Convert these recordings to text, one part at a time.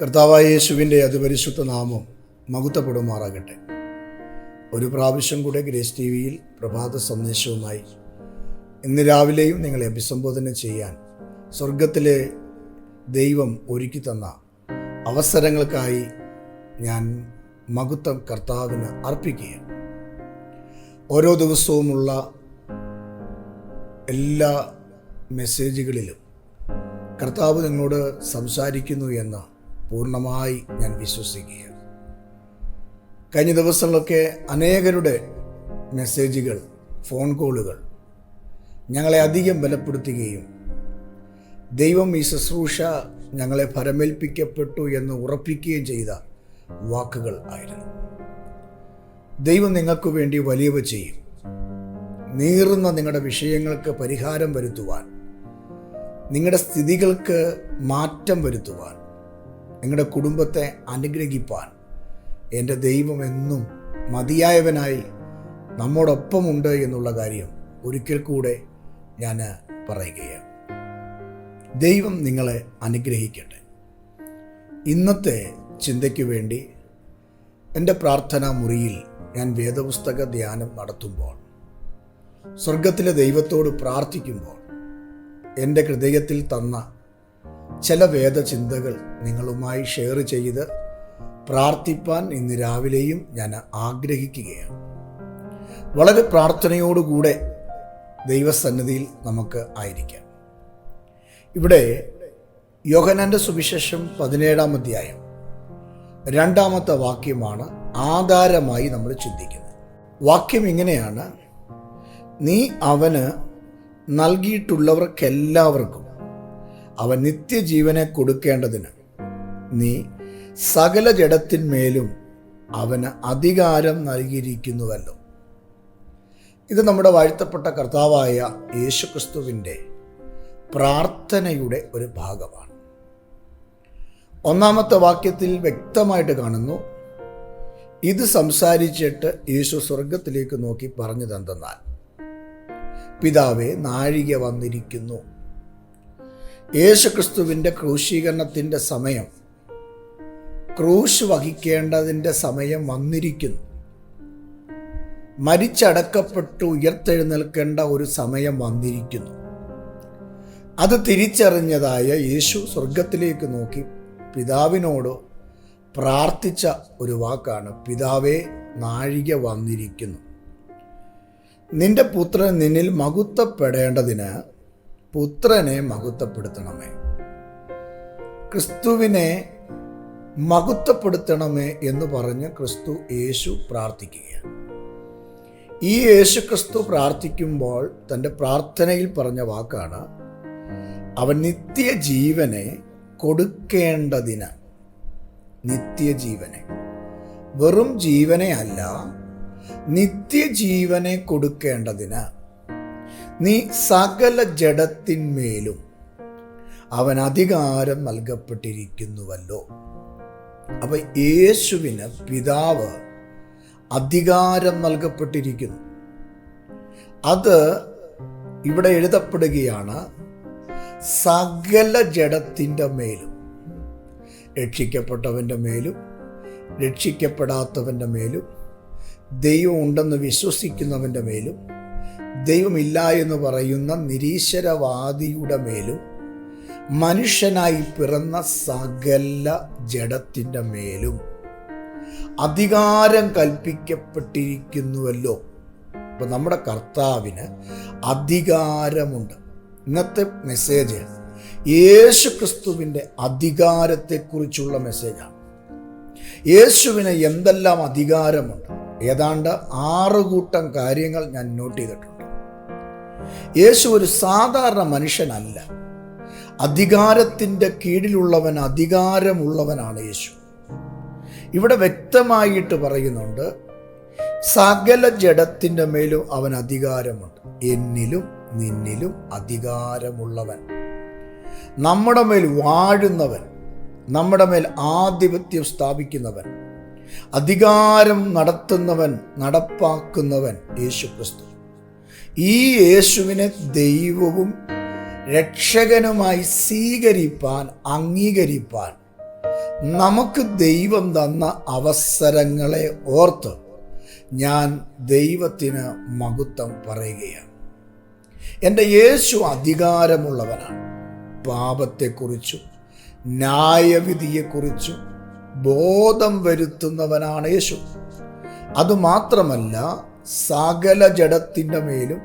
കർത്താവായ യേശുവിന്റെ അതിപരിശുദ്ധ നാമം മകുത്തപ്പെടുമാറാകട്ടെ ഒരു പ്രാവശ്യം കൂടെ ഗ്രേസ് ടി വിയിൽ പ്രഭാത സന്ദേശവുമായി ഇന്ന് രാവിലെയും നിങ്ങളെ അഭിസംബോധന ചെയ്യാൻ സ്വർഗത്തിലെ ദൈവം ഒരുക്കി തന്ന അവസരങ്ങൾക്കായി ഞാൻ മകുത്തം കർത്താവിന് അർപ്പിക്കുകയാണ്. ഓരോ ദിവസവുമുള്ള എല്ലാ മെസ്സേജുകളിലും കർത്താവ് നിങ്ങളോട് സംസാരിക്കുന്നു എന്ന് പൂർണമായി ഞാൻ വിശ്വസിക്കുകയാണ്. കഴിഞ്ഞ ദിവസങ്ങളൊക്കെ അനേകരുടെ മെസ്സേജുകൾ ഫോൺ കോളുകൾ ഞങ്ങളെ അധികം ബലപ്പെടുത്തുകയും ദൈവം ഈ ശുശ്രൂഷ ഞങ്ങളെ ഫലമേൽപ്പിക്കപ്പെട്ടു എന്ന് ഉറപ്പിക്കുകയും ചെയ്ത വാക്കുകൾ ആയിരുന്നു. ദൈവം നിങ്ങൾക്ക് വേണ്ടി വലിയവ ചെയ്യും. നീറുന്ന നിങ്ങളുടെ വിഷയങ്ങൾക്ക് പരിഹാരം വരുത്തുവാൻ നിങ്ങളുടെ സ്ഥിതികൾക്ക് മാറ്റം വരുത്തുവാൻ നിങ്ങളുടെ കുടുംബത്തെ അനുഗ്രഹിപ്പാൻ. എന്റെ ദൈവം എന്നും മതിയായവനായി നമ്മോടൊപ്പമുണ്ട് എന്നുള്ള കാര്യം ഒരിക്കൽ കൂടെ ഞാൻ പറയുകയാണ്. ദൈവം നിങ്ങളെ അനുഗ്രഹിക്കട്ടെ. ഇന്നത്തെ ചിന്തയ്ക്ക് വേണ്ടി എന്റെ പ്രാർത്ഥനാ മുറിയിൽ ഞാൻ വേദപുസ്തക ധ്യാനം നടത്തുമ്പോൾ സ്വർഗത്തിലെ ദൈവത്തോട് പ്രാർത്ഥിക്കുമ്പോൾ എന്റെ ഹൃദയത്തിൽ തന്ന ചില വേദചിന്തകൾ നിങ്ങളുമായി ഷെയർ ചെയ്ത് പ്രാർത്ഥിപ്പാൻ ഇന്ന് രാവിലെയും ഞാൻ ആഗ്രഹിക്കുകയാണ്. വളരെ പ്രാർത്ഥനയോടുകൂടെ ദൈവസന്നിധിയിൽ നമുക്ക് ആയിരിക്കാം. ഇവിടെ യോഹനന്റെ സുവിശേഷം പതിനേഴാം അധ്യായം രണ്ടാമത്തെ വാക്യമാണ് ആധാരമായി നമ്മൾ ചിന്തിക്കുന്നത്. വാക്യം ഇങ്ങനെയാണ് നീ അവന് നൽകിയിട്ടുള്ളവർക്കെല്ലാവർക്കും അവൻ നിത്യജീവനെ കൊടുക്കേണ്ടതിന്. നീ സകല ജഡത്തിന്മേലും അവന് അധികാരം നൽകിയിരിക്കുന്നുവല്ലോ. ഇത് നമ്മുടെ വാഴ്ത്തപ്പെട്ട കർത്താവായ യേശുക്രിസ്തുവിന്റെ പ്രാർത്ഥനയുടെ ഒരു ഭാഗമാണ്. ഒന്നാമത്തെ വാക്യത്തിൽ വ്യക്തമായിട്ട് കാണുന്നു ഇത് സംസാരിച്ചിട്ട് യേശു സ്വർഗത്തിലേക്ക് നോക്കി പറഞ്ഞതെന്തെന്നാൽ പിതാവെ നാഴിക വന്നിരിക്കുന്നു. യേശുക്രിസ്തുവിന്റെ ക്രൂശീകരണത്തിന്റെ സമയം ക്രൂശ് വഹിക്കേണ്ടതിന്റെ സമയം വന്നിരിക്കുന്നു. മരിച്ചടക്കപ്പെട്ടു ഉയർത്തെഴുന്നേൽക്കേണ്ട ഒരു സമയം വന്നിരിക്കുന്നു. അത് തിരിച്ചറിഞ്ഞതായ യേശു സ്വർഗത്തിലേക്ക് നോക്കി പിതാവിനോട് പ്രാർത്ഥിച്ച ഒരു വാക്കാണ് പിതാവേ നാഴിക വന്നിരിക്കുന്നു. നിന്റെ പുത്രൻ നിന്നിൽ മകുത്തപ്പെടേണ്ടതിന് പുത്രനെ മഹത്വപ്പെടുത്തണമേ. ക്രിസ്തുവിനെ മഹത്വപ്പെടുത്തണമേ എന്ന് പറഞ്ഞ് ക്രിസ്തു യേശു പ്രാർത്ഥിക്കുകയാണ്. ഈ യേശു ക്രിസ്തു പ്രാർത്ഥിക്കുമ്പോൾ തന്റെ പ്രാർത്ഥനയിൽ പറഞ്ഞ വാക്കാണ് അവൻ നിത്യജീവനെ കൊടുക്കേണ്ടതിന് നിത്യജീവനെ. വെറും ജീവനെ അല്ല നിത്യജീവനെ കൊടുക്കേണ്ടതിന് നീ സകല ജഡത്തിന്മേലും അവൻ അധികാരം നൽകപ്പെട്ടിരിക്കുന്നുവല്ലോ. അപ്പൊ യേശുവിന് പിതാവ് അധികാരം നൽകപ്പെട്ടിരിക്കുന്നു. അത് ഇവിടെ എഴുതപ്പെടുകയാണ് സകല ജഡത്തിന്റെ മേലും രക്ഷിക്കപ്പെട്ടവന്റെ മേലും രക്ഷിക്കപ്പെടാത്തവന്റെ മേലും ദൈവം ഉണ്ടെന്ന് വിശ്വസിക്കുന്നവന്റെ മേലും ദൈവമില്ല എന്ന് പറയുന്ന നിരീശ്വരവാദിയുടെ മേലും മനുഷ്യനായി പിറന്ന സകല ജഡത്തിന്റെ മേലും അധികാരം കൽപ്പിക്കപ്പെട്ടിരിക്കുന്നുവല്ലോ. അപ്പൊ നമ്മുടെ കർത്താവിന് അധികാരമുണ്ട്. ഇന്നത്തെ മെസ്സേജ് യേശു ക്രിസ്തുവിന്റെ അധികാരത്തെക്കുറിച്ചുള്ള മെസ്സേജാണ് യേശുവിന് എന്തെല്ലാം അധികാരമുണ്ട്? ഏതാണ്ട് ആറ് കൂട്ടം കാര്യങ്ങൾ ഞാൻ നോട്ട് ചെയ്തിട്ടുണ്ട്. യേശു ഒരു സാധാരണ മനുഷ്യനല്ല. അധികാരത്തിന്റെ കീഴിലുള്ളവൻ അധികാരമുള്ളവനാണ് യേശു. ഇവിടെ വ്യക്തമായിട്ട് പറയുന്നുണ്ട് സകല ജഡത്തിന്റെ മേലും അവൻ അധികാരമുണ്ട്. എന്നിലും നിന്നിലും അധികാരമുള്ളവൻ. നമ്മുടെ മേൽ വാഴുന്നവൻ നമ്മുടെ മേൽ ആധിപത്യം സ്ഥാപിക്കുന്നവൻ അധികാരം നടത്തുന്നവൻ നടപ്പാക്കുന്നവൻ യേശു ക്രിസ്തു. ഈ യേശുവിനെ ദൈവവും രക്ഷകനുമായി സ്വീകരിപ്പാൻ അംഗീകരിപ്പാൻ നമുക്ക് ദൈവം തന്ന അവസരങ്ങളെ ഓർത്ത് ഞാൻ ദൈവത്തിന് മഹത്വം പറയുകയാണ്. എന്റെ യേശു അധികാരമുള്ളവനാണ്. പാപത്തെക്കുറിച്ചും ന്യായവിധിയെക്കുറിച്ചും ബോധം വരുത്തുന്നവനാണ് യേശു. അതുമാത്രമല്ല സകല ജഡത്തിന്റെ മേലും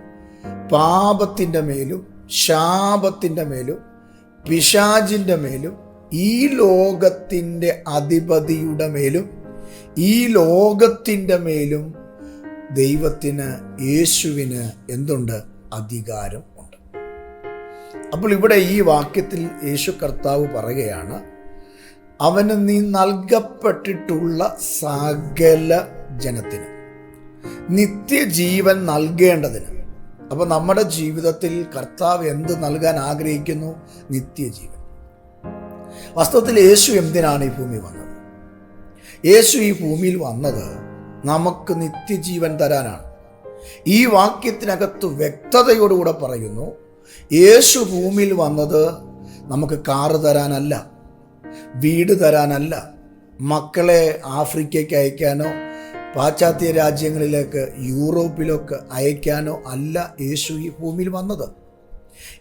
പാപത്തിന്റെ മേലും ശാപത്തിന്റെ മേലും പിശാജിന്റെ മേലും ഈ ലോകത്തിന്റെ അധിപതിയുടെ മേലും ഈ ലോകത്തിന്റെ മേലും ദൈവത്തിന് യേശുവിന് എന്തുണ്ട്? അധികാരം ഉണ്ട്. അപ്പോൾ ഇവിടെ ഈ വാക്യത്തിൽ യേശു കർത്താവ് പറയുകയാണ് അവന് നീ നൽകപ്പെട്ടിട്ടുള്ള സകല ജനത്തിന് നിത്യജീവൻ നൽകേണ്ടതിന്. അപ്പോൾ നമ്മുടെ ജീവിതത്തിൽ കർത്താവ് എന്ത് നൽകാൻ ആഗ്രഹിക്കുന്നു? നിത്യജീവൻ. വസ്തുത്തിൽ യേശു എന്തിനാണ് ഈ ഭൂമി വന്നത്? യേശു ഈ ഭൂമിയിൽ വന്നത് നമുക്ക് നിത്യജീവൻ തരാനാണ്. ഈ വാക്യത്തിനകത്ത് വ്യക്തതയോടുകൂടെ പറയുന്നു യേശു ഭൂമിയിൽ വന്നത് നമുക്ക് കാറ് തരാനല്ല വീട് തരാനല്ല മക്കളെ ആഫ്രിക്കയ്ക്ക് അയക്കാനോ പാശ്ചാത്യ രാജ്യങ്ങളിലേക്ക് യൂറോപ്പിലൊക്കെ അയക്കാനോ അല്ല യേശു ഈ ഭൂമിയിൽ വന്നത്.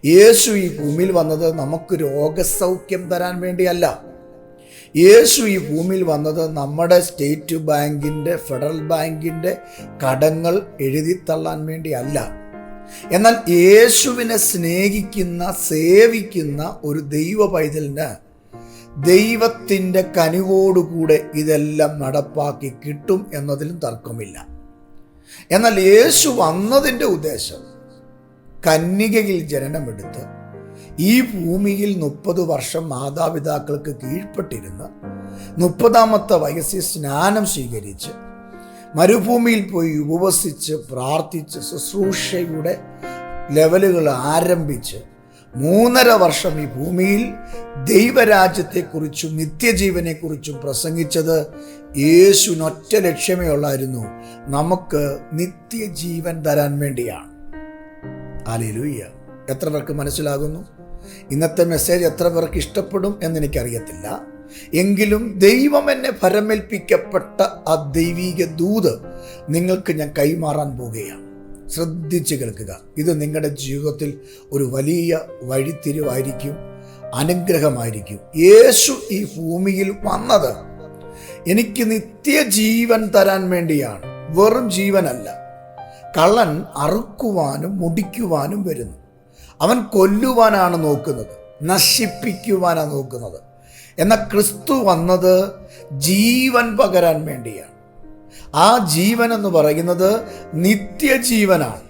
യേശു ഈ ഭൂമിയിൽ വന്നത് നമുക്ക് രോഗസൗഖ്യം തരാൻ വേണ്ടിയല്ല. യേശു ഈ ഭൂമിയിൽ വന്നത് നമ്മുടെ സ്റ്റേറ്റ് ബാങ്കിന്റെ ഫെഡറൽ ബാങ്കിന്റെ കടങ്ങൾ എഴുതിത്തള്ളാൻ വേണ്ടിയല്ല. എന്നാൽ യേശുവിനെ സ്നേഹിക്കുന്ന സേവിക്കുന്ന ഒരു ദൈവ പൈതലിന് ദൈവത്തിന്റെ കനിവോടുകൂടെ ഇതെല്ലാം നടപ്പാക്കി കിട്ടും എന്നതിലും തർക്കമില്ല. എന്നാൽ യേശു വന്നതിന്റെ ഉദ്ദേശം കന്യകയിൽ ജനനമെടുത്ത് ഈ ഭൂമിയിൽ മുപ്പത് വർഷം മാതാപിതാക്കൾക്ക് കീഴ്പ്പെട്ടിരുന്ന് മുപ്പതാമത്തെ വയസ്സിൽ സ്നാനം സ്വീകരിച്ച് മരുഭൂമിയിൽ പോയി ഉപവസിച്ച് പ്രാർത്ഥിച്ച് ശുശ്രൂഷയുടെ ലെവലുകൾ ആരംഭിച്ച് മൂന്നര വർഷം ഈ ഭൂമിയിൽ ദൈവരാജ്യത്തെക്കുറിച്ചും നിത്യജീവനെക്കുറിച്ചും പ്രസംഗിച്ചത് യേശുനൊറ്റ ലക്ഷ്യമേ ഉള്ളായിരുന്നു. നമുക്ക് നിത്യജീവൻ തരാൻ വേണ്ടിയാണ്. ആലേലൂയ്യ എത്ര പേർക്ക് മനസ്സിലാകുന്നു? ഇന്നത്തെ മെസ്സേജ് എത്ര പേർക്ക് ഇഷ്ടപ്പെടും എന്നെനിക്കറിയത്തില്ല. എങ്കിലും ദൈവം എന്നെ ഫരമേൽപ്പിക്കപ്പെട്ട ആ ദൈവീക ദൂത് നിങ്ങൾക്ക് ഞാൻ കൈമാറാൻ പോവുകയാണ്. ശ്രദ്ധിച്ച് കേൾക്കുക. ഇത് നിങ്ങളുടെ ജീവിതത്തിൽ ഒരു വലിയ വഴിത്തിരിവായിരിക്കും അനുഗ്രഹമായിരിക്കും. യേശു ഈ ഭൂമിയിൽ വന്നത് എനിക്ക് നിത്യജീവൻ തരാൻ വേണ്ടിയാണ്. വെറും ജീവനല്ല. കള്ളൻ അറുക്കുവാനും മുടിക്കുവാനും വരുന്നു. അവൻ കൊല്ലുവാനാണ് നോക്കുന്നത്. നശിപ്പിക്കുവാനാണ് നോക്കുന്നത്. എന്നാൽ ക്രിസ്തു വന്നത് ജീവൻ പകരാൻ വേണ്ടിയാണ്. ആ ജീവൻ എന്ന് പറയുന്നത് നിത്യജീവനാണ്.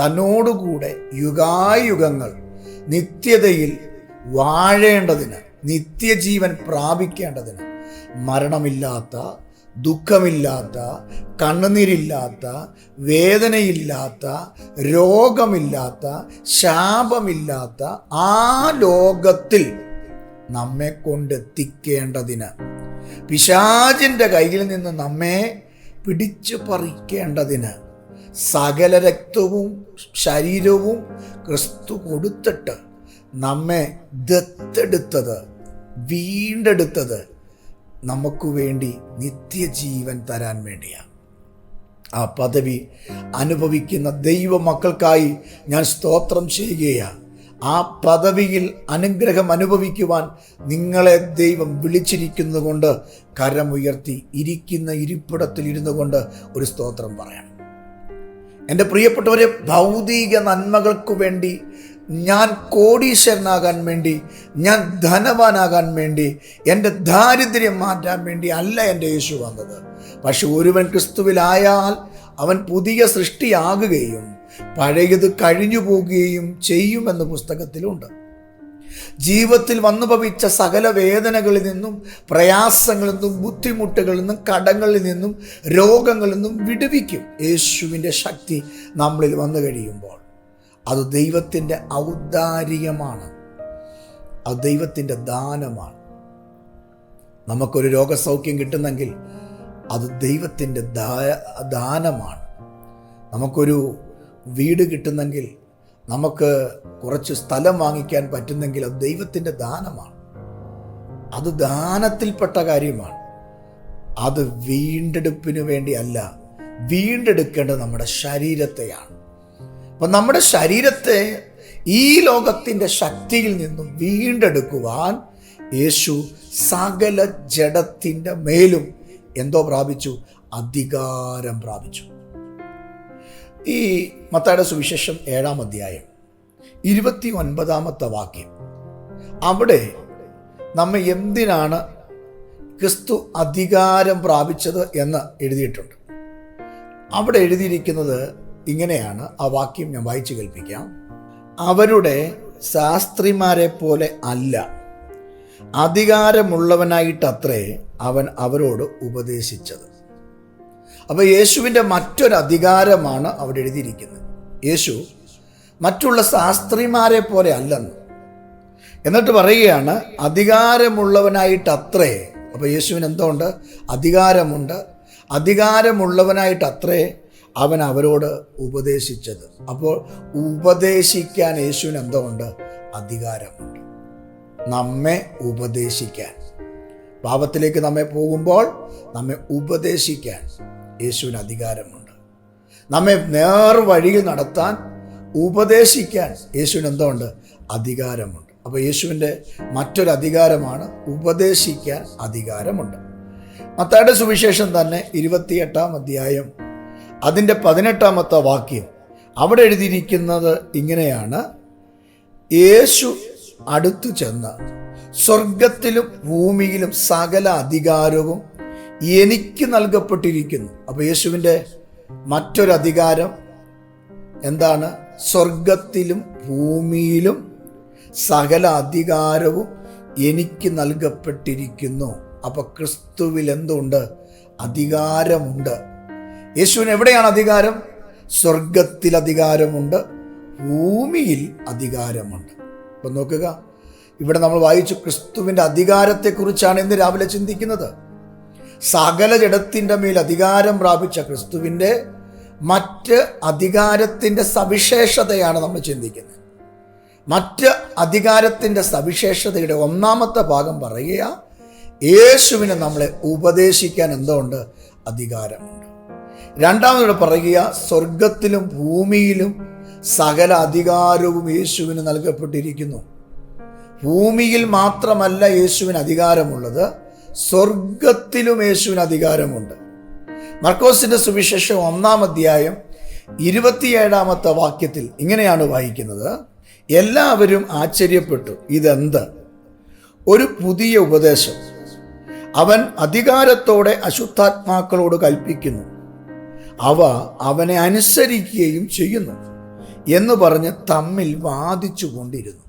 തന്നോടുകൂടെ യുഗായുഗങ്ങൾ നിത്യതയിൽ വാഴേണ്ടതിന് നിത്യജീവൻ പ്രാപിക്കേണ്ടതിന് മരണമില്ലാത്ത ദുഃഖമില്ലാത്ത കണ്ണുനീരില്ലാത്ത വേദനയില്ലാത്ത രോഗമില്ലാത്ത ശാപമില്ലാത്ത ആ ലോകത്തിൽ നമ്മെ കൊണ്ടെത്തിക്കേണ്ടതിന്. പിശാചിന്റെ കയ്യിൽ നിന്ന് നമ്മെ പിടിച്ചു പറിക്കേണ്ടതിന് സകല രക്തവും ശരീരവും ക്രിസ്തു കൊടുത്തിട്ട് നമ്മെ ദത്തെടുത്തത് വീണ്ടെടുത്തത് നമുക്ക് വേണ്ടി നിത്യജീവൻ തരാൻ വേണ്ടിയാണ്. ആ പദവി അനുഭവിക്കുന്ന ദൈവമക്കൾക്കായി ഞാൻ സ്തോത്രം ചെയ്യുകയാണ്. ആ പദവിയിൽ അനുഗ്രഹം അനുഭവിക്കുവാൻ നിങ്ങളെ ദൈവം വിളിച്ചിരിക്കുന്നത് കൊണ്ട് കരമുയർത്തി ഇരിക്കുന്ന ഇരിപ്പിടത്തിൽ ഇരുന്നു കൊണ്ട് ഒരു സ്തോത്രം പറയണം എന്റെ പ്രിയപ്പെട്ടവരെ ഭൗതിക നന്മകൾക്കു വേണ്ടി ഞാൻ കോടീശ്വരനാകാൻ വേണ്ടി ഞാൻ ധനവാനാകാൻ വേണ്ടി എന്റെ ദാരിദ്ര്യം മാറ്റാൻ വേണ്ടി അല്ല എന്റെ യേശു വന്നത്. പക്ഷെ ഒരുവൻ ക്രിസ്തുവിലായാൽ അവൻ പുതിയ സൃഷ്ടിയാകുകയും പഴയത് കഴിഞ്ഞു പോകുകയും ചെയ്യുമെന്ന് പുസ്തകത്തിലുണ്ട്. ജീവിതത്തിൽ വന്നു ഭവിച്ച സകല വേദനകളിൽ നിന്നും പ്രയാസങ്ങളിൽ നിന്നും ബുദ്ധിമുട്ടുകളിൽ നിന്നും കടങ്ങളിൽ നിന്നും രോഗങ്ങളിൽ നിന്നും വിടുവിക്കും യേശുവിന്റെ ശക്തി നമ്മളിൽ വന്നു കഴിയുമ്പോൾ. അത് ദൈവത്തിന്റെ ഔദാരികമാണ് അത് ദൈവത്തിന്റെ ദാനമാണ്. നമുക്കൊരു രോഗസൗഖ്യം കിട്ടുന്നെങ്കിൽ അത് ദൈവത്തിന്റെ ദാനമാണ്. നമുക്കൊരു വീട് കിട്ടുന്നെങ്കിൽ നമുക്ക് കുറച്ച് സ്ഥലം വാങ്ങിക്കാൻ പറ്റുന്നെങ്കിൽ അത് ദൈവത്തിന്റെ ദാനമാണ്. അത് ദാനത്തിൽപ്പെട്ട കാര്യമാണ്. അത് വീണ്ടെടുപ്പിനു വേണ്ടിയല്ല വീണ്ടെടുക്കേണ്ടത് നമ്മുടെ ശരീരത്തെയാണ്. അപ്പം നമ്മുടെ ശരീരത്തെ ഈ ലോകത്തിന്റെ ശക്തിയിൽ നിന്നും വീണ്ടെടുക്കുവാൻ യേശു സകല ജഡത്തിന്റെ മേലും എന്തോ പ്രാപിച്ചു? അധികാരം പ്രാപിച്ചു. ഈ മത്തായുടെ സുവിശേഷം ഏഴാം അധ്യായം ഇരുപത്തി ഒൻപതാമത്തെ വാക്യം. അവിടെ നമ്മെ എന്തിനാണ് ക്രിസ്തു അധികാരം പ്രാപിച്ചത് എന്ന് എഴുതിയിട്ടുണ്ട്. അവിടെ എഴുതിയിരിക്കുന്നത് ഇങ്ങനെയാണ്. ആ വാക്യം ഞാൻ വായിച്ചു കേൾപ്പിക്കാം. അവരുടെ ശാസ്ത്രിമാരെ പോലെ അല്ല. അധികാരമുള്ളവനായിട്ടത്രേ അവൻ അവരോട് ഉപദേശിച്ചത്. അപ്പോൾ യേശുവിന്റെ മറ്റൊരു അധികാരമാണ് അവിടെ എഴുതിയിരിക്കുന്നത്. യേശു മറ്റുള്ള ശാസ്ത്രിമാരെ പോലെ അല്ലെന്ന്. എന്നിട്ട് പറയുകയാണ് അധികാരമുള്ളവനായിട്ട് അത്രേ അപ്പോൾ യേശുവിന് എന്തുണ്ട്? അധികാരമുണ്ട്. അധികാരമുള്ളവനായിട്ട് അത്രേ അവൻ അവരോട് ഉപദേശിച്ചത്. അപ്പോൾ ഉപദേശിക്കാൻ യേശുവിന് എന്തോ ഉണ്ട് അധികാരമുണ്ട്. നമ്മെ ഉപദേശിക്കാൻ. പാപത്തിലേക്ക് നമ്മെ പോകുമ്പോൾ നമ്മെ ഉപദേശിക്കാൻ യേശുവിന് അധികാരമുണ്ട്. നമ്മെ നേർവഴിയിൽ നടത്താൻ ഉപദേശിക്കാൻ യേശുവിന് എന്തോ ഉണ്ട് അധികാരമുണ്ട്. അപ്പോൾ യേശുവിന്റെ മറ്റൊരു അധികാരമാണ് ഉപദേശിക്കാൻ അധികാരമുണ്ട്. മത്തായുടെ സുവിശേഷം തന്നെ ഇരുപത്തിയെട്ടാം അധ്യായം അതിന്റെ പതിനെട്ടാമത്തെ വാക്യം അവിടെ എഴുതിയിരിക്കുന്നത് ഇങ്ങനെയാണ്. യേശു അടുത്തു ചെന്ന് സ്വർഗത്തിലും ഭൂമിയിലും സകല അധികാരവും എനിക്ക് നൽകപ്പെട്ടിരിക്കുന്നു. അപ്പോൾ യേശുവിന്റെ മറ്റൊരു അധികാരം എന്താണ്? സ്വർഗത്തിലും ഭൂമിയിലും സകല അധികാരവും എനിക്ക് നൽകപ്പെട്ടിരിക്കുന്നു. അപ്പൊ ക്രിസ്തുവിൽ എന്തുണ്ട്? അധികാരമുണ്ട്. യേശുവിന് എവിടെയാണ് അധികാരം? സ്വർഗത്തിൽ അധികാരമുണ്ട് ഭൂമിയിൽ അധികാരമുണ്ട്. അപ്പൊ നോക്കുക. ഇവിടെ നമ്മൾ വായിച്ചു ക്രിസ്തുവിന്റെ അധികാരത്തെക്കുറിച്ചാണ് ഇന്ന് രാവിലെ ചിന്തിക്കുന്നത്. സകല ജഡത്തിന്റെ മേൽ അധികാരം പ്രാപിച്ച ക്രിസ്തുവിന്റെ മറ്റ് അധികാരത്തിന്റെ സവിശേഷതയാണ് നമ്മൾ ചിന്തിക്കുന്നത്. മറ്റ് അധികാരത്തിന്റെ സവിശേഷതയുടെ ഒന്നാമത്തെ ഭാഗം പറയുക യേശുവിനെ നമ്മളെ ഉപദേശിക്കാൻ എന്തുകൊണ്ട്? അധികാരമുണ്ട്. രണ്ടാമതോടെ പറയുക സ്വർഗത്തിലും ഭൂമിയിലും സകല അധികാരവും യേശുവിന് നൽകപ്പെട്ടിരിക്കുന്നു. ഭൂമിയിൽ മാത്രമല്ല യേശുവിന് അധികാരമുള്ളത് സ്വർഗത്തിലും യേശുവിന് അധികാരമുണ്ട്. മർക്കോസിന്റെ സുവിശേഷം ഒന്നാം അധ്യായം ഇരുപത്തിയേഴാമത്തെ വാക്യത്തിൽ ഇങ്ങനെയാണ് വായിക്കുന്നത് എല്ലാവരും ആശ്ചര്യപ്പെട്ടു ഇതെന്ത്? ഒരു പുതിയ ഉപദേശം. അവൻ അധികാരത്തോടെ അശുദ്ധാത്മാക്കളോട് കൽപ്പിക്കുന്നു. അവ അവനെ അനുസരിക്കുകയും ചെയ്യുന്നു. എന്ന് പറഞ്ഞ് തമ്മിൽ വാദിച്ചുകൊണ്ടിരുന്നു.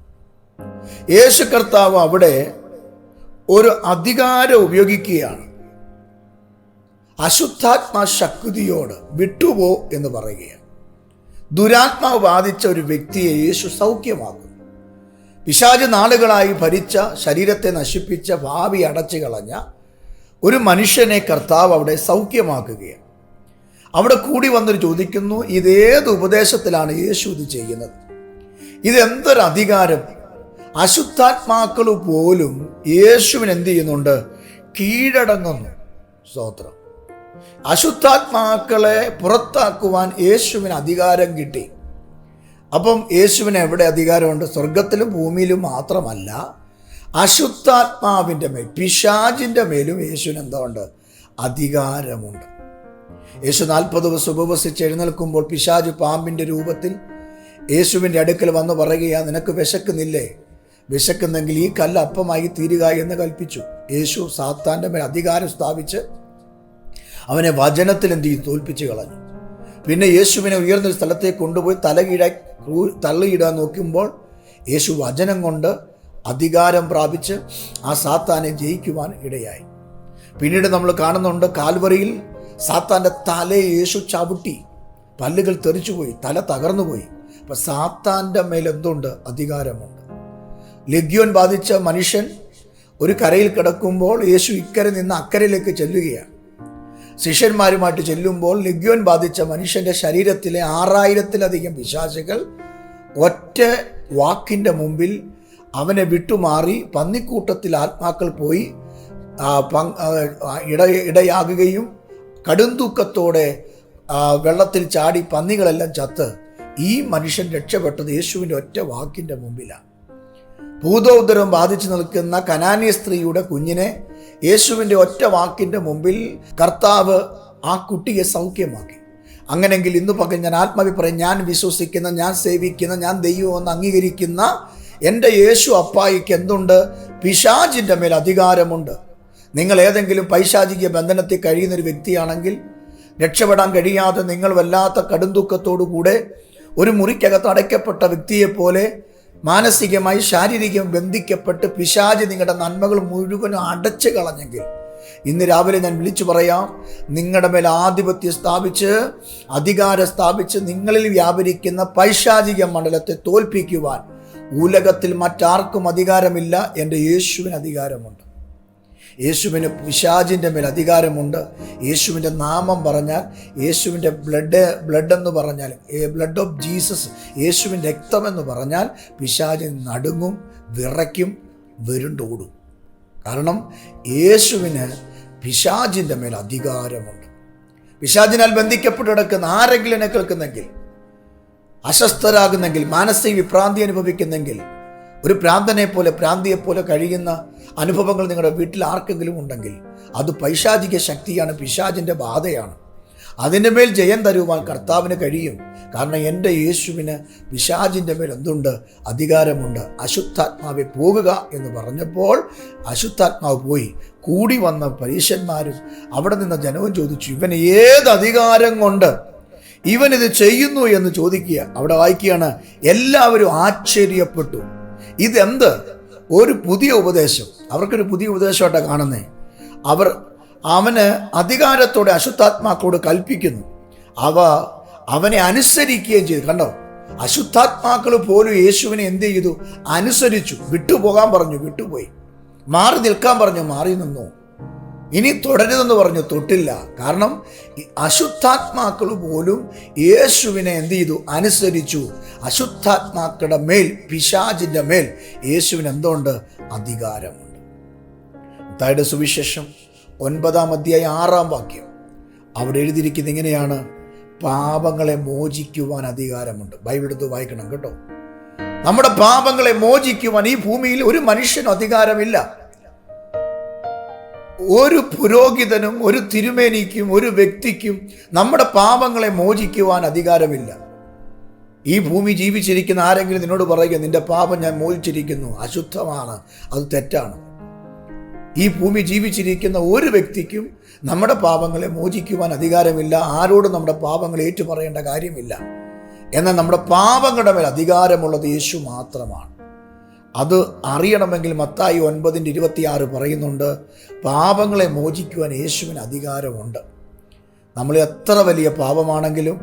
യേശു കർത്താവ് അവിടെ ഒരു അധികാരം ഉപയോഗിക്കുകയാണ്. അശുദ്ധാത്മാ ശക്തിയോട് വിട്ടുപോ എന്ന് പറയുകയാണ്. ദുരാത്മാവ് ബാധിച്ച ഒരു വ്യക്തിയെ യേശു സൗഖ്യമാക്കുന്നു. പിശാജ് നാളുകളായി ഭരിച്ച ശരീരത്തെ നശിപ്പിച്ച ഭാവി അടച്ചു കളഞ്ഞ ഒരു മനുഷ്യനെ കർത്താവ് അവിടെ സൗഖ്യമാക്കുകയാണ്. അവിടെ കൂടി വന്നൊരു ചോദിക്കുന്നു ഇതേത് ഉപദേശത്തിലാണ് യേശു ഇത് ചെയ്യുന്നത്? ഇതെന്തൊരു അധികാരം? അശുദ്ധാത്മാക്കൾ പോലും യേശുവിന് എന്ത് ചെയ്യുന്നുണ്ട്? കീഴടങ്ങുന്നു. സ്തോത്രം. അശുദ്ധാത്മാക്കളെ പുറത്താക്കുവാൻ യേശുവിന് അധികാരം കിട്ടി. അപ്പം യേശുവിന് എവിടെ അധികാരമുണ്ട്? സ്വർഗത്തിലും ഭൂമിയിലും മാത്രമല്ല അശുദ്ധാത്മാവിന്റെ മേൽ പിശാജിന്റെ മേലും യേശുവിന് എന്തുണ്ട് അധികാരമുണ്ട്. യേശു നാൽപ്പത് ദിവസം ഉപവസിച്ച് എഴുന്നേൽക്കുമ്പോൾ പിശാജു പാമ്പിന്റെ രൂപത്തിൽ യേശുവിന്റെ അടുക്കൽ വന്ന് പറയുകയാ നിനക്ക് വിശക്കുന്നില്ലേ? വിശക്കുന്നെങ്കിൽ ഈ കല്ല് അപ്പമായി തീരുക എന്ന് കൽപ്പിച്ചു. യേശു സാത്താന്റെ മേൽ അധികാരം സ്ഥാപിച്ച് അവനെ വചനത്തിൽ എന്ത് ചെയ്തു? തോൽപ്പിച്ച് കളഞ്ഞു. പിന്നെ യേശുവിനെ ഉയർന്ന സ്ഥലത്തേക്ക് കൊണ്ടുപോയി തലകീഴ തള്ളിയിടാൻ നോക്കുമ്പോൾ യേശു വചനം കൊണ്ട് അധികാരം പ്രാപിച്ച് ആ സാത്താനെ ജയിക്കുവാൻ ഇടയായി. പിന്നീട് നമ്മൾ കാണുന്നുണ്ട് കാൽവറിയിൽ സാത്താന്റെ തലയെ യേശു ചവിട്ടി പല്ലുകൾ തെറിച്ചുപോയി തല തകർന്നുപോയി. അപ്പം സാത്താന്റെ മേൽ എന്തുണ്ട്? അധികാരമുണ്ട്. ലഗ്യോൻ ബാധിച്ച മനുഷ്യൻ ഒരു കരയിൽ കിടക്കുമ്പോൾ യേശു ഇക്കരെ നിന്ന് അക്കരയിലേക്ക് ചെല്ലുകയാണ്. ശിഷ്യന്മാരുമായിട്ട് ചെല്ലുമ്പോൾ ലഗ്യോൻ ബാധിച്ച മനുഷ്യന്റെ ശരീരത്തിലെ ആറായിരത്തിലധികം പിശാചുകൾ ഒറ്റ വാക്കിന്റെ മുമ്പിൽ അവനെ വിട്ടുമാറി പന്നിക്കൂട്ടത്തിൽ ആത്മാക്കൾ പോയി ഇടയാകുകയും കടുംതൂക്കത്തോടെ വെള്ളത്തിൽ ചാടി പന്നികളെല്ലാം ചത്ത് ഈ മനുഷ്യൻ രക്ഷപ്പെട്ടത് യേശുവിന്റെ ഒറ്റ വാക്കിന്റെ മുമ്പിലാണ്. ഭൂതോദരം ബാധിച്ചു നിൽക്കുന്ന കനാനി സ്ത്രീയുടെ കുഞ്ഞിനെ യേശുവിന്റെ ഒറ്റ വാക്കിന്റെ മുമ്പിൽ കർത്താവ് ആ കുട്ടിയെ സൗഖ്യമാക്കി. അങ്ങനെങ്കിൽ ഇന്ന് പകൽ ഞാൻ ആത്മാഭിപ്രായം ഞാൻ വിശ്വസിക്കുന്ന ഞാൻ സേവിക്കുന്ന ഞാൻ ദൈവമെന്ന് അംഗീകരിക്കുന്ന എന്റെ യേശു അപ്പായിക്ക് എന്തുണ്ട്? പിശാചിന്റെ മേൽ അധികാരമുണ്ട്. നിങ്ങൾ ഏതെങ്കിലും പൈശാചിക ബന്ധനത്തിൽ കഴിയുന്ന ഒരു വ്യക്തിയാണെങ്കിൽ രക്ഷപ്പെടാൻ കഴിയാതെ നിങ്ങൾ വല്ലാത്ത കടുംതൂക്കത്തോടു കൂടെ ഒരു മുറിക്കകത്ത് അടയ്ക്കപ്പെട്ട വ്യക്തിയെപ്പോലെ മാനസികമായി ശാരീരികം ബന്ധിക്കപ്പെട്ട് പിശാചി നിങ്ങളുടെ നന്മകൾ മുഴുവനും അടച്ചു കളഞ്ഞെങ്കിൽ ഇന്ന് രാവിലെ ഞാൻ വിളിച്ചു പറയാം നിങ്ങളുടെ മേൽ ആധിപത്യം സ്ഥാപിച്ച് അധികാരം സ്ഥാപിച്ച് നിങ്ങളിൽ വ്യാപരിക്കുന്ന പൈശാചിക മണ്ഡലത്തെ തോൽപ്പിക്കുവാൻ ഉലകത്തിൽ മറ്റാർക്കും അധികാരമില്ല എന്റെ യേശുവിന് അധികാരമുണ്ട്. യേശുവിന് പിശാജിന്റെ മേൽ അധികാരമുണ്ട്. യേശുവിന്റെ നാമം പറഞ്ഞാൽ യേശുവിന്റെ ബ്ലഡ് ബ്ലഡ് എന്ന് പറഞ്ഞാൽ ബ്ലഡ് ഓഫ് ജീസസ് യേശുവിന്റെ രക്തമെന്ന് പറഞ്ഞാൽ പിശാജിൻ നടുങ്ങും വിറയ്ക്കും വരുണ്ടോടും. കാരണം യേശുവിന് പിശാജിന്റെ മേൽ അധികാരമുണ്ട്. പിശാജിനാൽ ബന്ധിക്കപ്പെട്ട് കിടക്കുന്ന ആരെങ്കിലും എന്നെ കേൾക്കുന്നെങ്കിൽ അസ്വസ്ഥരാകുന്നെങ്കിൽ മാനസിക വിഭ്രാന്തി അനുഭവിക്കുന്നെങ്കിൽ ഒരു പ്രാന്തനെ പോലെ പ്രാന്തിയെ പോലെ കഴിയുന്ന അനുഭവങ്ങൾ നിങ്ങളുടെ വീട്ടിൽ ആർക്കെങ്കിലും ഉണ്ടെങ്കിൽ അത് പൈശാചിക ശക്തിയാണ് പിശാചിന്റെ ബാധയാണ്. അതിന്റെ മേൽ ജയം തരുവാൻ കർത്താവിന് കഴിയും. കാരണം എന്റെ യേശുവിന് പിശാചിന്റെ മേൽ എന്തുണ്ട്? അധികാരമുണ്ട്. അശുദ്ധാത്മാവെ പോകുക എന്ന് പറഞ്ഞപ്പോൾ അശുദ്ധാത്മാവ് പോയി. കൂടി വന്ന പരീശന്മാരും അവിടെ നിന്ന ജനവും ചോദിച്ചു ഇവന് ഏത് അധികാരം കൊണ്ട്? ഇവൻ ഇത് ചെയ്യുന്നു? എന്ന് ചോദിക്കുക. അവിടെ വായിക്കുകയാണ് എല്ലാവരും ആശ്ചര്യപ്പെട്ടു. ഇതെന്ത്? ഒരു പുതിയ ഉപദേശം. അവർക്കൊരു പുതിയ ഉപദേശമായിട്ടാണ് കാണുന്നേ. അവർ അവന് അധികാരത്തോടെ അശുദ്ധാത്മാക്കോട് കൽപ്പിക്കുന്നു. അവ അവനെ അനുസരിക്കുകയും ചെയ്തു. കണ്ടോ? അശുദ്ധാത്മാക്കൾ പോലും യേശുവിനെ എന്ത് ചെയ്തു? അനുസരിച്ചു. വിട്ടുപോകാൻ പറഞ്ഞു. വിട്ടുപോയി. മാറി നിൽക്കാൻ പറഞ്ഞു. മാറി നിന്നു. ഇനി തുടരുതെന്ന് പറഞ്ഞു തൊട്ടില്ല. കാരണം അശുദ്ധാത്മാക്കൾ പോലും യേശുവിനെ എന്ത് ചെയ്തു? അനുസരിച്ചു. അശുദ്ധാത്മാക്കളുടെ മേൽ പിശാചിന്റെ മേൽ യേശുവിന് എന്തുണ്ട്? അധികാരമുണ്ട്. തായുടെ സുവിശേഷം ഒൻപതാം അധ്യായ ആറാം വാക്യം. അവിടെ എഴുതിയിരിക്കുന്നത് ഇങ്ങനെയാണ്. പാപങ്ങളെ മോചിക്കുവാൻ അധികാരമുണ്ട്. ബൈബിൾ എടുത്ത് വായിക്കണം കേട്ടോ. നമ്മുടെ പാപങ്ങളെ മോചിക്കുവാൻ ഈ ഭൂമിയിൽ ഒരു മനുഷ്യനും അധികാരമില്ല. ഒരു പുരോഹിതനും ഒരു തിരുമേനിക്കും ഒരു വ്യക്തിക്കും നമ്മുടെ പാപങ്ങളെ മോചിക്കുവാൻ അധികാരമില്ല. ഈ ഭൂമി ജീവിച്ചിരിക്കുന്ന ആരെങ്കിലും നിന്നോട് പറയുക നിന്റെ പാപം ഞാൻ മോചിച്ചിരിക്കുന്നു അശുദ്ധമാണ് അത് തെറ്റാണ്. ഈ ഭൂമി ജീവിച്ചിരിക്കുന്ന ഒരു വ്യക്തിക്കും നമ്മുടെ പാപങ്ങളെ മോചിക്കുവാൻ അധികാരമില്ല. ആരോടും നമ്മുടെ പാപങ്ങൾ ഏറ്റുപറയേണ്ട കാര്യമില്ല. എന്നാൽ നമ്മുടെ പാപങ്ങളുടെ മേൽ അധികാരമുള്ളത് യേശു മാത്രമാണ്. അത് അറിയണമെങ്കിൽ മത്തായി ഒൻപതിന്റെ ഇരുപത്തിയാറ് പറയുന്നുണ്ട് പാപങ്ങളെ മോചിക്കുവാൻ യേശുവിന് അധികാരമുണ്ട്. നമ്മൾ എത്ര വലിയ പാപമാണെങ്കിലും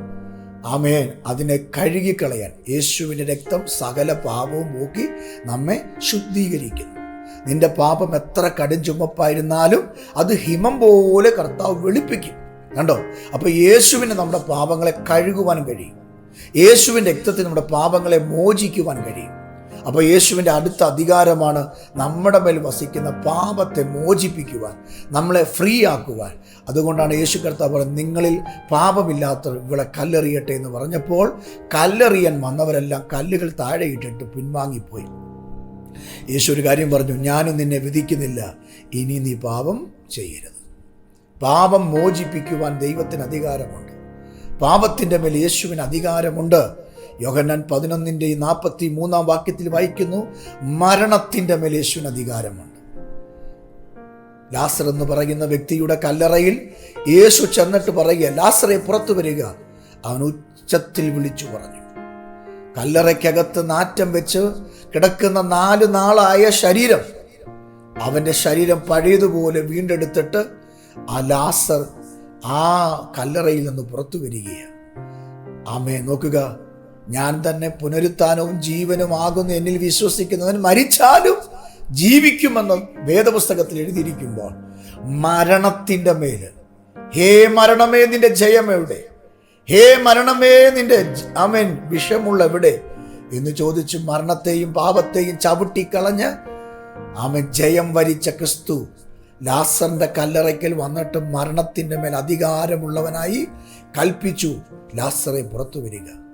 ആമേൻ അതിനെ കഴുകിക്കളയാൻ യേശുവിന്റെ രക്തം സകല പാപവും പോക്കി നമ്മെ ശുദ്ധീകരിക്കുന്നു. നിന്റെ പാപം എത്ര കടും ചുമപ്പായിരുന്നാലും അത് ഹിമം പോലെ കർത്താവ് വെളുപ്പിക്കും. കണ്ടോ? അപ്പോൾ യേശുവിന് നമ്മുടെ പാപങ്ങളെ കഴുകുവാൻ കഴിയും. യേശുവിന്റെ രക്തത്തിന് നമ്മുടെ പാപങ്ങളെ മോചിക്കുവാൻ കഴിയും. അപ്പോൾ യേശുവിന്റെ അടുത്ത അധികാരമാണ് നമ്മുടെ മേൽ വസിക്കുന്ന പാപത്തെ മോചിപ്പിക്കുവാൻ നമ്മളെ ഫ്രീ ആക്കുവാൻ. അതുകൊണ്ടാണ് യേശു കർത്താവ് നിങ്ങളിൽ പാപമില്ലാത്തവർ ഇവിടെ കല്ലെറിയട്ടെ എന്ന് പറഞ്ഞപ്പോൾ കല്ലെറിയാൻ വന്നവരെല്ലാം കല്ലുകൾ താഴെയിട്ടിട്ട് പിൻവാങ്ങിപ്പോയി. യേശു ഒരു കാര്യം പറഞ്ഞു ഞാനും നിന്നെ വിധിക്കുന്നില്ല ഇനി നീ പാപം ചെയ്യരുത്. പാപം മോചിപ്പിക്കുവാൻ ദൈവത്തിന് അധികാരമുണ്ട്. പാപത്തിന്റെ മേൽ യേശുവിന് അധികാരമുണ്ട്. യോഹന്നാൻ പതിനൊന്നിന്റെ ഈ നാൽപ്പത്തി മൂന്നാം വാക്യത്തിൽ വായിക്കുന്നു മരണത്തിന്റെ മേൽ അധികാരമുണ്ട്. ലാസർ എന്ന് പറയുന്ന വ്യക്തിയുടെ കല്ലറയിൽ യേശു ചെന്നിട്ട് പറയുക ലാസറെ പുറത്തു വരിക. അവൻ ഉച്ചത്തിൽ വിളിച്ചു പറഞ്ഞു. കല്ലറയ്ക്കകത്ത് നാറ്റം വെച്ച് കിടക്കുന്ന നാല് നാളായ ശരീരം അവന്റെ ശരീരം പഴയതുപോലെ വീണ്ടെടുത്തിട്ട് ആ ലാസർ ആ കല്ലറയിൽ നിന്ന് പുറത്തു വരികയാണ്. ആമേ നോക്കുക ഞാൻ തന്നെ പുനരുത്ഥാനവും ജീവനുമാകുന്നു എന്നിൽ വിശ്വസിക്കുന്നവൻ മരിച്ചാലും ജീവിക്കുമെന്ന് വേദപുസ്തകത്തിൽ എഴുതിയിരിക്കുമ്പോൾ മരണത്തിന്റെ മേൽ ഹേ മരണമേ നിന്റെ ജയം എവിടെ? ഹേ മരണമേ നിന്റെ അമൻ വിഷമുള്ള എവിടെ? എന്ന് ചോദിച്ച് മരണത്തെയും പാപത്തെയും ചവിട്ടിക്കളഞ്ഞ് അവൻ ജയം വരിച്ച ക്രിസ്തു ലാസറിന്റെ കല്ലറയ്ക്കൽ വന്നിട്ട് മരണത്തിന്റെ മേൽ അധികാരമുള്ളവനായി കൽപ്പിച്ചു. ലാസറെ പുറത്തു വരിക.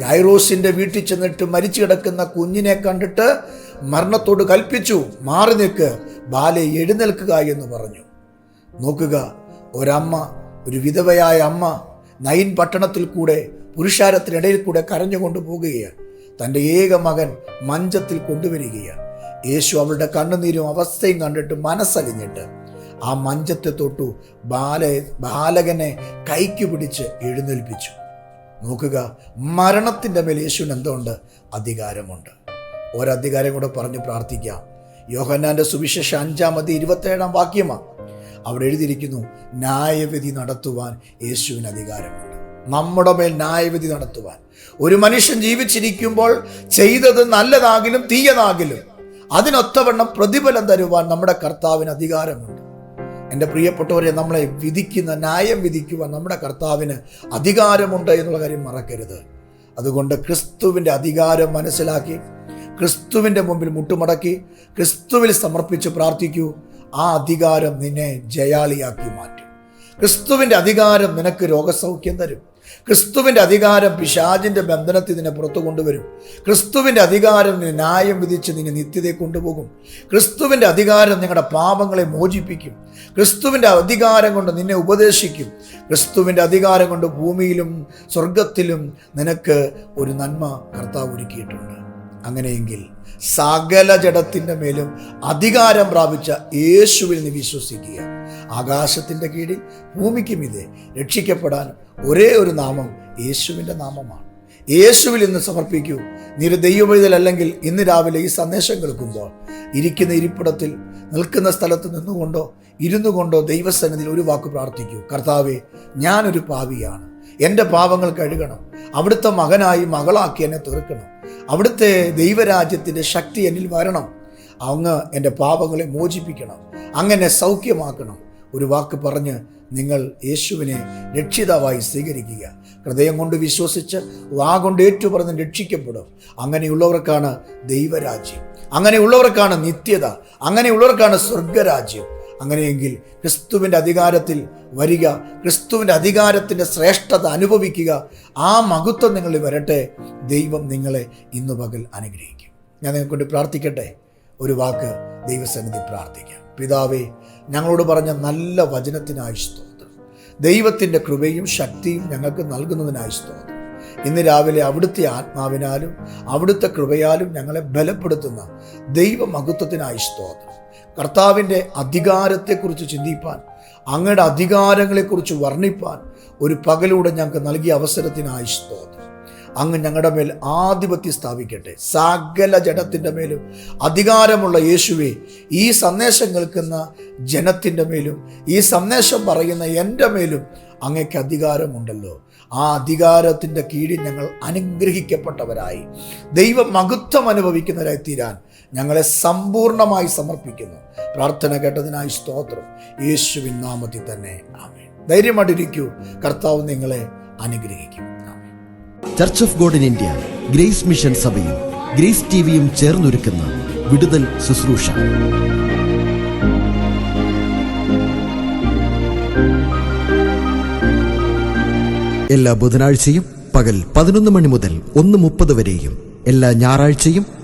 യായിറോസിന്റെ വീട്ടിൽ ചെന്നിട്ട് മരിച്ചു കിടക്കുന്ന കുഞ്ഞിനെ കണ്ടിട്ട് മരണത്തോട് കൽപ്പിച്ചു മാറി നിൽക്ക് ബാലെ എഴുന്നേൽക്കുക എന്ന് പറഞ്ഞു. നോക്കുക ഒരമ്മ ഒരു വിധവയായ അമ്മ നയിൻ പട്ടണത്തിൽ കൂടെ പുരുഷാരത്തിനിടയിൽ കൂടെ കരഞ്ഞുകൊണ്ട് പോകുകയാണ്. തന്റെ ഏക മകൻ മഞ്ചത്തിൽ കൊണ്ടുവരികയാണ്. യേശു അവളുടെ കണ്ണുനീരും അവസ്ഥയും കണ്ടിട്ട് മനസ്സലിഞ്ഞിട്ട് ആ മഞ്ചത്തെ തൊട്ടു ബാല ബാലകനെ കൈക്ക് പിടിച്ച് എഴുന്നേൽപ്പിച്ചു. നോക്കുക മരണത്തിന്റെ മേൽ യേശുവിന് എന്തുണ്ട്? അധികാരമുണ്ട്. ഒരധികാരം കൂടെ പറഞ്ഞ് പ്രാർത്ഥിക്കാം. യോഹന്നാന്റെ സുവിശേഷം അഞ്ചാമത് ഇരുപത്തേഴാം വാക്യമാണ് അവിടെ എഴുതിയിരിക്കുന്നു ന്യായവിധി നടത്തുവാൻ യേശുവിന് അധികാരമുണ്ട്. നമ്മുടെ മേൽ ന്യായവിധി നടത്തുവാൻ. ഒരു മനുഷ്യൻ ജീവിച്ചിരിക്കുമ്പോൾ ചെയ്തത് നല്ലതാകിലും തീയതാകിലും അതിനൊത്തവണ്ണം പ്രതിഫലം തരുവാൻ നമ്മുടെ കർത്താവിന് അധികാരമുണ്ട്. എന്റെ പ്രിയപ്പെട്ടവരെ നമ്മളെ വിധിക്കുന്ന ന്യായം വിധിക്കുവാൻ നമ്മുടെ കർത്താവിന് അധികാരമുണ്ട് എന്നുള്ള കാര്യം മറക്കരുത്. അതുകൊണ്ട് ക്രിസ്തുവിന്റെ അധികാരം മനസ്സിലാക്കി ക്രിസ്തുവിന്റെ മുമ്പിൽ മുട്ടുമടക്കി ക്രിസ്തുവിൽ സമർപ്പിച്ച് പ്രാർത്ഥിക്കൂ. ആ അധികാരം നിന്നെ ജയാളിയാക്കി മാറ്റും. ക്രിസ്തുവിന്റെ അധികാരം നിനക്ക് രോഗസൗഖ്യം തരും. ക്രിസ്തുവിന്റെ അധികാരം പിശാജിന്റെ ബന്ധനത്തിൽ നിന്നെ പുറത്തു കൊണ്ടുവരും. ക്രിസ്തുവിന്റെ അധികാരം ന്യായം വിധിച്ച് നിന്നെ നിത്യതയെ കൊണ്ടുപോകും. ക്രിസ്തുവിന്റെ അധികാരം നിങ്ങളുടെ പാപങ്ങളെ മോചിപ്പിക്കും. ക്രിസ്തുവിന്റെ അധികാരം കൊണ്ട് നിന്നെ ഉപദേശിക്കും. ക്രിസ്തുവിന്റെ അധികാരം കൊണ്ട് ഭൂമിയിലും സ്വർഗത്തിലും നിനക്ക് ഒരു നന്മ കർത്താവ് ഒരുക്കിയിട്ടുണ്ട്. അങ്ങനെയെങ്കിൽ സകല ജഡത്തിന്റെ മേലും അധികാരം പ്രാപിച്ച യേശുവിൽ നീ വിശ്വസിക്കുക. ആകാശത്തിന്റെ കീഴിൽ ഭൂമിക്കും ഇതേ രക്ഷിക്കപ്പെടാൻ ഒരേ ഒരു നാമം യേശുവിന്റെ നാമമാണ്. യേശുവിൽ ഇന്ന് സമർപ്പിക്കൂ. നീ ദൈവമെഴുതലല്ലെങ്കിൽ ഇന്ന് രാവിലെ ഈ സന്ദേശം കേൾക്കുമ്പോൾ ഇരിക്കുന്ന ഇരിപ്പിടത്തിൽ നിൽക്കുന്ന സ്ഥലത്ത് നിന്നുകൊണ്ടോ ഇരുന്നു കൊണ്ടോ ദൈവസന്നിധിയിൽ ഒരു വാക്ക് പ്രാർത്ഥിക്കൂ. കർത്താവെ ഞാനൊരു പാവിയാണ്. എന്റെ പാപങ്ങൾ കഴുകണം. അവിടുത്തെ മകനായി മകളാക്കി എന്നെ തീർക്കണം. അവിടുത്തെ ദൈവരാജ്യത്തിന്റെ ശക്തി എന്നിൽ വരണം. അങ്ങ് എന്റെ പാപങ്ങളെ മോചിപ്പിക്കണം. അങ്ങനെ സൗഖ്യമാക്കണം. ഒരു വാക്ക് പറഞ്ഞ് നിങ്ങൾ യേശുവിനെ രക്ഷിതാവായി സ്വീകരിക്കുക. ഹൃദയം കൊണ്ട് വിശ്വസിച്ച് വാ കൊണ്ട് ഏറ്റുപറഞ്ഞ് രക്ഷിക്കപ്പെടും. അങ്ങനെയുള്ളവർക്കാണ് ദൈവരാജ്യം. അങ്ങനെയുള്ളവർക്കാണ് നിത്യത. അങ്ങനെയുള്ളവർക്കാണ് സ്വർഗരാജ്യം അങ്ങനെയെങ്കിൽ ക്രിസ്തുവിന്റെ അധികാരത്തിൽ വരിക ക്രിസ്തുവിന്റെ അധികാരത്തിന്റെ ശ്രേഷ്ഠത അനുഭവിക്കുക ആ മഹത്വം നിങ്ങളിൽ വരട്ടെ. ദൈവം നിങ്ങളെ ഇന്ന് പകൽ അനുഗ്രഹിക്കും. ഞാൻ നിങ്ങൾക്കൊണ്ട് പ്രാർത്ഥിക്കട്ടെ. ഒരു വാക്ക് ദൈവസന്നിധി പ്രാർത്ഥിക്കാം. പിതാവേ ഞങ്ങളോട് പറഞ്ഞ നല്ല വചനത്തിനായി സ്തോത്രം. ദൈവത്തിന്റെ കൃപയും ശക്തിയും ഞങ്ങൾക്ക് നൽകുന്നതിനായി സ്തോത്രം. ഇന്ന് രാവിലെ അവിടുത്തെ ആത്മാവിനാലും അവിടുത്തെ കൃപയാലും ഞങ്ങളെ ബലപ്പെടുത്തുന്ന ദൈവമഹത്വത്തിനായി സ്തോത്രം. കർത്താവിന്റെ അധികാരത്തെക്കുറിച്ച് ചിന്തിപ്പാൻ അങ്ങയുടെ അധികാരങ്ങളെക്കുറിച്ച് വർണിപ്പാൻ ഒരു പകലൂടെ ഞങ്ങൾക്ക് നൽകിയ അവസരത്തിനായി സ്തോത്രം. അങ്ങ് ഞങ്ങളുടെ മേൽ ആധിപത്യം സ്ഥാപിക്കട്ടെ. സകല ജഡത്തിന്റെ മേലും അധികാരമുള്ള യേശുവെ ഈ സന്ദേശം കേൾക്കുന്ന ജനത്തിന്റെ മേലും ഈ സന്ദേശം പറയുന്ന എന്റെ മേലും അങ്ങയ്ക്ക് അധികാരമുണ്ടല്ലോ. ആ അധികാരത്തിന്റെ കീഴിൽ ഞങ്ങൾ അനുഗ്രഹിക്കപ്പെട്ടവരായി. ദൈവമഹത്വം അനുഭവിക്കുന്നവരായി തീരാൻ ഞങ്ങളെ സമ്പൂർണമായി സമർപ്പിക്കുന്നു. പ്രാർത്ഥന കേട്ടതിനായി സ്തോത്രം. യേശുവിൻ നാമത്തിൽ തന്നെ. ആമേ ധൈര്യമായിട്ടിരിക്കൂ. കർത്താവ് നിങ്ങളെ അനുഗ്രഹിക്കും. Church of God in India grace mission സഭയും ഗ്രേസ് ടിവിയും ചേർന്നൊരുക്കുന്ന വിടുതൽ ശുശ്രൂഷ. എല്ലാ ബുധനാഴ്ചയും പകൽ പതിനൊന്ന് മണി മുതൽ ഒന്ന് മുപ്പത് വരെയും എല്ലാ ഞായറാഴ്ചയും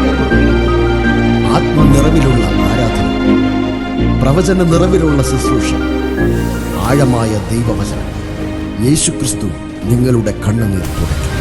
ആത്മനിറവിലുള്ള ആരാധന. പ്രവചന നിറവിലുള്ള ശുശ്രൂഷ. ആഴമായ ദൈവവചനം. യേശുക്രിസ്തു നിങ്ങളുടെ കണ്ണുനീർ തുടയ്ക്കും.